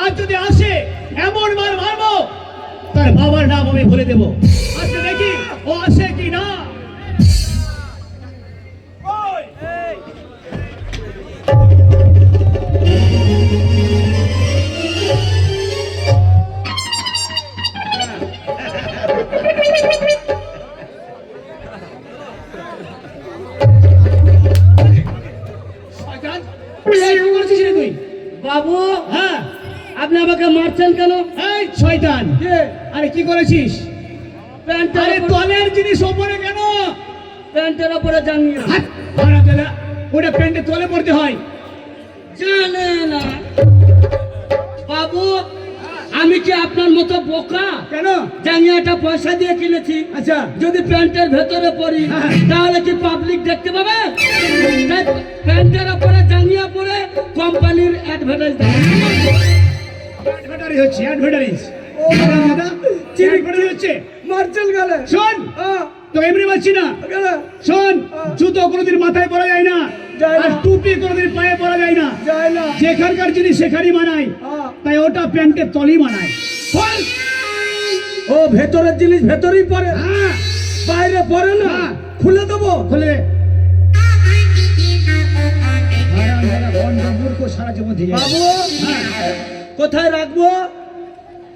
আর যদি আসে এমন মার মারবো তার বাবার নাম আমি বলে দেবো। আজকে দেখি ও আসে কি না? বাবু হ্যাঁ? আপনি আমাকে মারছেন কেন? এই! শয়তান। আরে কি করেছিস? প্যান্টের তলের জিনিস ওপরে কেন? প্যান্টের ওপরে জানিয়ে ধরা গেলা ওটা প্যান্টে তলে পড়তে হয়। জানে না। বাবু আমি কি আপনার মতো বোকা? কেন? জাঙ্গিয়াটা পয়সা দিয়ে কিনেছি। আচ্ছা। যদি প্যান্টের ভেতরে পড়ি হ্যাঁ। তাহলে কি পাবলিক দেখতে পাবে? প্যান্টের ওপরে জাঙ্গিয়া পরে কোম্পানির অ্যাডভার্টাইজ অ্যাডভার্টারি হচ্ছে অ্যাডভার্টারিজ ও দাদা অ্যাডভার্টারি হচ্ছে মার্চেল গেলে শোন তো এমনি বলছি না শোন জুতো কোনোদিন মাথায় পরা যায় না আর টুপি কোনোদিন পায়ে পরা যায় না যেখানকার জিনিস সেখানেই মানায় তাই ওটা প্যান্টের তলেই মানায় ও ভেতরের জিনিস ভেতরেই পরে হ্যাঁ বাইরে পরে না হ্যাঁ। খুলে দেবো খুলে সারা জীবন হ্যাঁ কোথায় রাখব?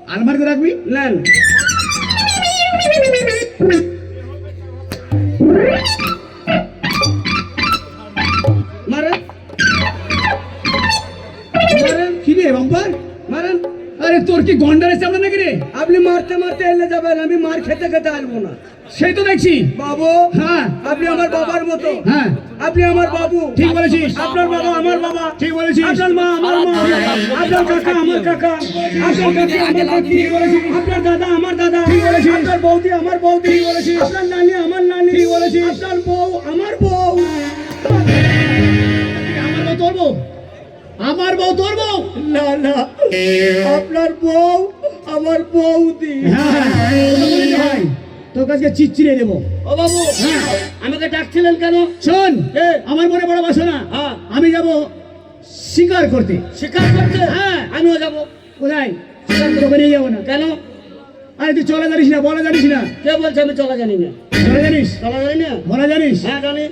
আলমারিতে রাখবি? নেন। মারেন। মারেন। কি রে বাম্পার? মারেন। আরে তোর কি গন্ডারের চামড়া নাকি রে? আপনি মারতে মারতে এলে যাবেন আমি মার খেতে খেতে আসব না। সেই তো দেখছি। বাবু হ্যাঁ। আপনি আমার বাবার মতো। হ্যাঁ। আপনি আমার বাবু। ঠিক বলেছিস। আপনার বাবা আমার বাবা। ঠিক বলেছিস। আপনার মা আমার মা। আপনার কাকা আমার কাকা আপনার কাকি আমার কাকি আপনার দাদা আমার দাদা আপনার বৌদি আমার বৌদি আপনার নানি আমার নানি আপনার বউ আমার বউ আমার বউ তোর বউ আমার বউ তোর বউ না না আপনার বউ আমার বৌদি হ্যাঁ ভাই তোর কাছে চিচ্চিরে দেবো ও বাবু আমাকে ডাকছিলেন কেন শোন। আমার মনে বড় বাসনা হ্যাঁ। আমি যাব শিকার করতে। শিকার করতে? হ্যাঁ। আমিও যাব। কোথায়? তোকে নিয়ে যাব না। কেন? আরে তুই চলা জানিস না বলা জানিস না। কে বলছে আমি চলা জানি না? চলা জানিস? চলা জানি না? বলা জানিস? হ্যাঁ জানি।